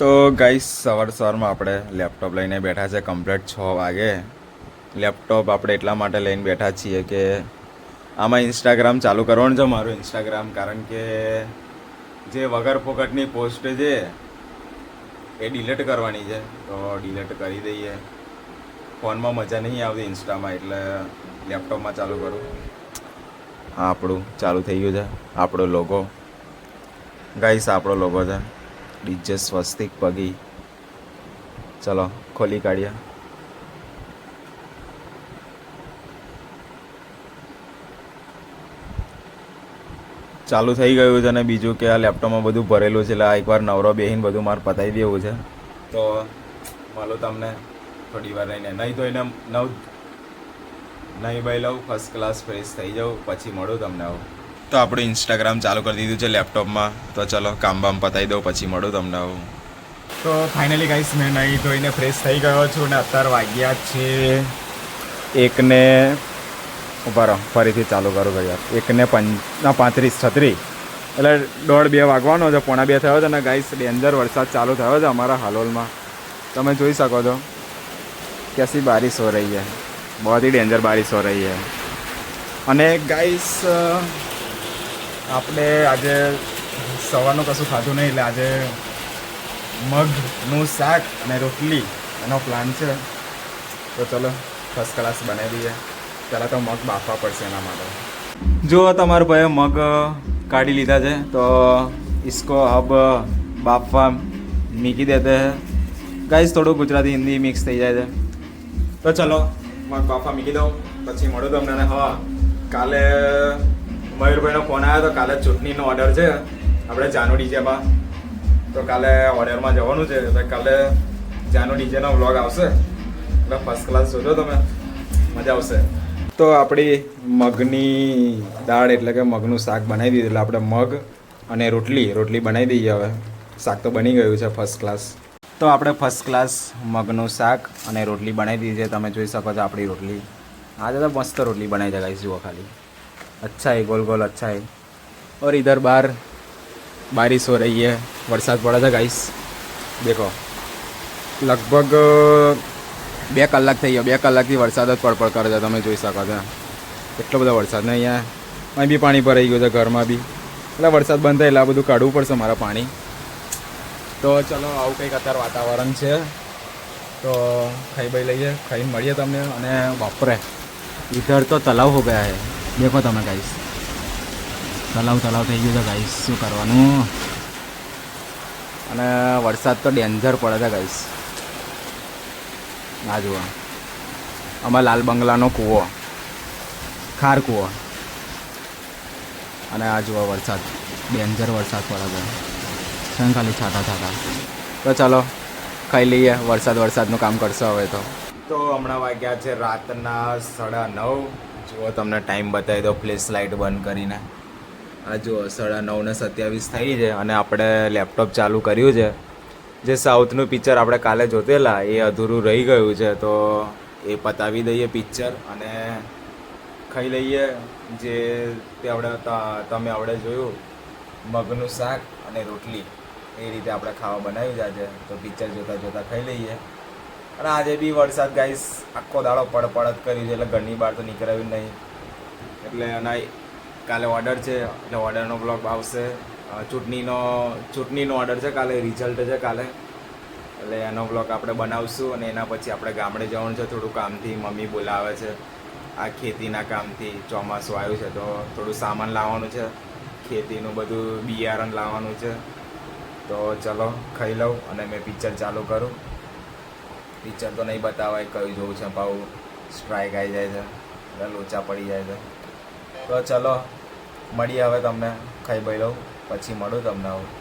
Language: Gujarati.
તો ગાઈસ સવાર સવારમાં આપણે લેપટોપ લઈને બેઠા છે કમ્પ્લેટ છ વાગે. લેપટોપ આપણે એટલા માટે લઈને બેઠા છીએ કે આમાં ઇન્સ્ટાગ્રામ ચાલુ કરવાનું છે મારું ઇન્સ્ટાગ્રામ કારણ કે જે વગર ફોકટની પોસ્ટ છે એ ડિલીટ કરવાની છે. તો ડિલીટ કરી દઈએ. ફોનમાં મજા નહીં આવતી ઇન્સ્ટામાં એટલે લેપટોપમાં ચાલુ કરું. હા, આપણું ચાલુ થઈ ગયું છે. આપણો લોગો ગાઈસ આપણો લોગો છે. ડીજે સ્વસ્તિક પગી. ચલો, ખોલી કાઢીએ. ચાલુ થઈ ગયું છે અને બીજું કે આ લેપટોપમાં બધું ભરેલું છે, એટલે આ એકવાર નવરો બેહીને બધું મારે પતાવી દેવું છે. તો માલો તમને થોડી વાર રહીને, નહીં તો એને નવ નહીં ભાઈ લઉં ફર્સ્ટ ક્લાસ ફ્રેશ થઈ જાઉં, પછી મળું તમને આવું. તો આપણું ઇન્સ્ટાગ્રામ ચાલુ કરી દીધું છે લેપટોપમાં તો ચલો કામ બામ પતાવી દઉં પછી મળું તમને આવું તો ફાઇનલી ગાઈસ મેં નહીં ધોઈને ફ્રેશ થઈ ગયો છું ને અત્યારે વાગ્યા છે એકને ઉભા રહો ફરીથી ચાલુ કરું ભાઈ યાર એકને પંચ ના પાંત્રીસ છત્રીસ એટલે દોઢ બે વાગવાનો છે પોણા બે થયો છે ને ગાઈસ ડેન્જર વરસાદ ચાલુ થયો છે અમારા હાલોલમાં તમે જોઈ શકો છો कैसी बारिश हो रही है बहुत ही डेंजर बारिश हो रही है અને ગાઈસ આપણે આજે સવારનું કશું ખાધું નહીં એટલે આજે મગનું શાક અને રોટલી એનો પ્લાન છે. તો ચલો ફર્સ્ટ ક્લાસ બનાવી દઈએ. પહેલાં તો મગ બાફવા પડશે એના માટે. જો તમારો ભાઈએ મગ કાઢી લીધા છે, તો ઇસકો હબ બાફવા મીકી દેતે ગાઈસ થોડું ગુજરાતી હિન્દી મિક્સ થઈ જાય છે. તો ચલો, મગ બાફવા મીકી દઉં. પછી મળું તમને હા કાલે મયુરભાઈનો ફોન આવ્યો તો કાલે ચૂંટણીનો ઓર્ડર છે. આપણે જાનુ ડીજેમાં. તો કાલે ઓર્ડરમાં જવાનું છે. તો કાલે જાનુ ડીજેનો વ્લોગ આવશે. એટલે ફર્સ્ટ ક્લાસ જોજો તમે. મજા આવશે. તો આપણી મગની દાળ એટલે કે મગનું શાક બનાવી દીધું. એટલે આપણે મગ અને રોટલી રોટલી બનાવી દઈએ હવે. શાક તો બની ગયું છે ફર્સ્ટ ક્લાસ તો આપણે ફર્સ્ટ ક્લાસ મગનું શાક અને રોટલી બનાવી દીધી છે. તમે જોઈ શકો છો આપણી રોટલી. આજે તો મસ્ત રોટલી બનાવી ગાઈસ જુઓ ખાલી. अच्छा है गोल गोल अच्छा है और इधर बाहर बारिश हो रही है वरसाद पड़ा था गाइस देखो લગભગ બે કલાક થઈ ગયા બે કલાકથી વરસાદ જ પડપડ કરે છે તમે જોઈ શકો છો એટલો બધો વરસાદ ને અહીંયા અહીં બી પાણી ભરાઈ ગયું છે ઘરમાં બી એટલે વરસાદ બંધ થાય એટલે આ બધું કાઢવું પડશે મારા પાણી તો ચલો આવું કંઈક અત્યારે વાતાવરણ છે તો ખાઈ બાઈ લઈએ ખાઈને મળીએ તમને અને બાપરે ઇધર તો તલાવ હો ગયા હે દેખો તમે ગાઈશ તલાવ તલાવ થઈ ગયું છે ગાઈશ શું કરવાનું અને વરસાદ તો ડેન્જર પડે છે ગાઈશ ના જુઓ. આમાં લાલ બંગલાનો કૂવો. ખાર કૂવો. અને આ જુઓ વરસાદ. ડેન્જર વરસાદ પડે છે. છે ખાલી છાટા છાટા. તો ચાલો ખાઈ લઈએ. વરસાદ વરસાદનું કામ કરશો હવે તો. તો હમણાં વાગ્યા છે રાતના સાડા નવ. જુઓ, તમને ટાઈમ બતાવી દો ફ્લેશ લાઇટ બંધ કરીને. આ જુઓ, સાડા નવ ને સત્યાવીસ થઈ છે અને આપણે લેપટોપ ચાલુ કર્યું છે. જે સાઉથનું પિક્ચર આપણે કાલે જોતેલા, એ અધૂરું રહી ગયું છે, તો એ પતાવી દઈએ પિક્ચર અને ખાઈ લઈએ જે તે આપણે તમે આપણે જોયું, મગનું શાક અને રોટલી. એ રીતે આપણે ખાવા બનાવી છે તો પિક્ચર જોતાં જોતાં ખાઈ લઈએ. અને આજે બી વરસાદ ગાઈસ આખો દાડો પડપડ પડ જ કર્યું છે, એટલે ઘરની બહાર તો નીકળાયું નહીં. એટલે એના કાલે ઓર્ડર છે, એટલે ઓર્ડરનો બ્લોગ આવશે. ચૂંટણીનો ચૂંટણીનો ઓર્ડર છે કાલે રિઝલ્ટ છે કાલે. એટલે એનો બ્લોગ આપણે બનાવશું અને એના પછી આપણે ગામડે જવાનું છે, થોડું કામથી મમ્મી બોલાવે છે. આ ખેતીના કામથી ચોમાસું આવ્યું છે, તો થોડું સામાન લાવવાનું છે. ખેતીનું બધું બિયારણ લાવવાનું છે. તો ચલો, ખાઈ લઉં અને મેં પિક્ચર ચાલુ કરું. પિક્ચર તો નહીં બતાવાય, કયું જોવું છે ભાવ સ્ટ્રાઇક આવી જાય છે, એટલે લોચા પડી જાય છે. તો ચલો, મળીએ હવે તમને, ખાઈ ભાઈ લઉં, પછી મળું તમને આવું